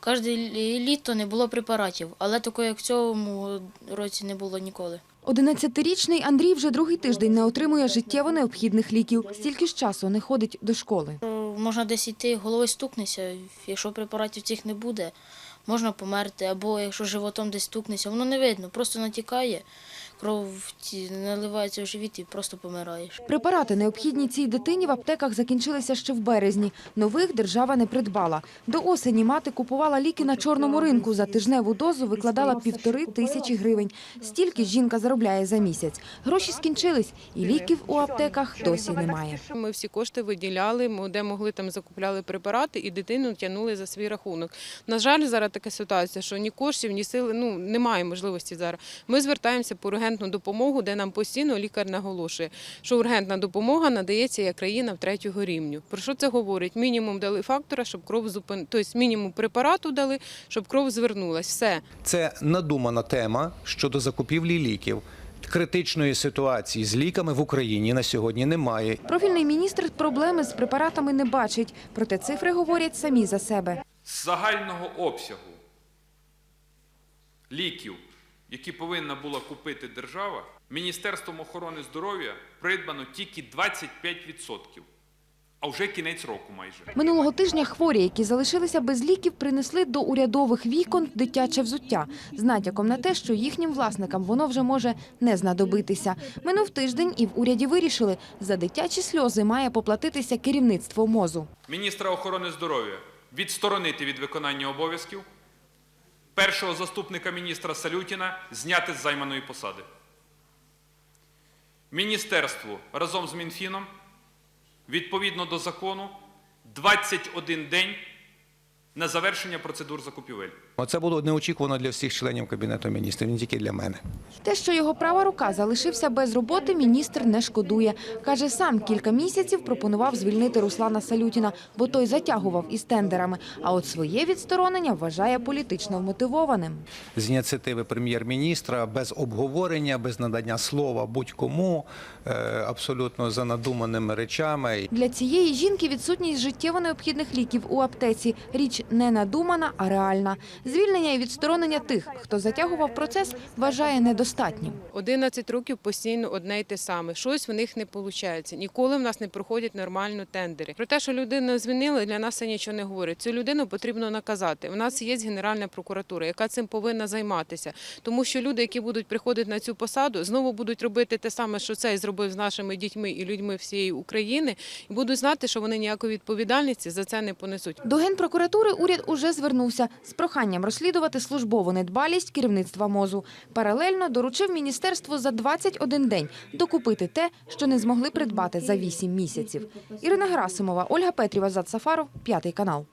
Кожне літо не було препаратів, але такого, як в цьому році, не було ніколи. 11-річний Андрій вже другий тиждень не отримує життєво необхідних ліків. Стільки ж часу не ходить до школи. Е, Можна десь йти, головою стукнеться, якщо препаратів цих не буде, можна померти, або якщо животом десь стукнеться, воно не видно, просто натікає, кров наливається в живіт і просто помираєш. Препарати, необхідні цій дитині, в аптеках закінчилися ще в березні. Нових держава не придбала. До осені мати купувала ліки на чорному ринку. За тижневу дозу викладала півтори тисячі гривень. Стільки жінка заробляє за місяць. Гроші скінчились, і ліків у аптеках досі немає. Ми всі кошти виділяли, ми де могли там закупляли препарати і дитину тягнули за свій рахунок. На жаль, зараз така ситуація, що ні коштів, ні сили, ну немає можливості зараз. Ми звертаємося по ургентну допомогу, де нам постійно лікар наголошує, що ургентна допомога надається як країна в третього рівню. Про що це говорить? Мінімум дали фактора, щоб кров зупин... тобто мінімум препарату дали, щоб кров звернулась. Все. Це надумана тема щодо закупівлі ліків. Критичної ситуації з ліками в Україні на сьогодні немає. Профільний міністр проблеми з препаратами не бачить. Проте цифри говорять самі за себе. з загального обсягу ліків, які повинна була купити держава, Міністерством охорони здоров'я придбано тільки 25%, а вже кінець року майже. Минулого тижня хворі, які залишилися без ліків, принесли до урядових вікон дитяче взуття з натяком на те, що їхнім власникам воно вже може не знадобитися. Минув тиждень, і в уряді вирішили, за дитячі сльози має поплатитися керівництво мозу. Міністра охорони здоров'я відсторонити від виконання обов'язків, першого заступника міністра Салютіна зняти з займаної посади. Міністерству разом з Мінфіном відповідно до закону 21 день на завершення процедур закупівель. Оце було неочікувано для всіх членів кабінету міністрів, не тільки для мене. Те, що його права рука залишився без роботи, міністр не шкодує. Каже, сам кілька місяців пропонував звільнити Руслана Салютіна, бо той затягував із тендерами. А от своє відсторонення вважає політично вмотивованим. З ініціативи прем'єр-міністра без обговорення, без надання слова будь-кому, е, абсолютно за надуманими речами. Для цієї жінки відсутність життєво необхідних ліків у аптеці – річ не надумана, а реальна. Звільнення і відсторонення тих, хто затягував процес, вважає недостатнім. 11 років постійно одне й те саме. Щось в них не виходить. Ніколи в нас не проходять нормально тендери. Про те, що людину звільнили, для нас це нічого не говорить. Цю людину потрібно наказати. У нас є Генеральна прокуратура, яка цим повинна займатися. Тому що люди, які будуть приходити на цю посаду, знову будуть робити те саме, що цей зробив з нашими дітьми і людьми всієї України, і будуть знати, що вони ніякої відповідальності за це не понесуть. До Генпрокуратури уряд уже звернувся з проханням розслідувати службову недбалість керівництва МОЗу. Паралельно доручив міністерству за 21 день докупити те, що не змогли придбати за 8 місяців. Ірина Грасимова, Ольга Петріва, Зад Сафаров, п'ятий канал.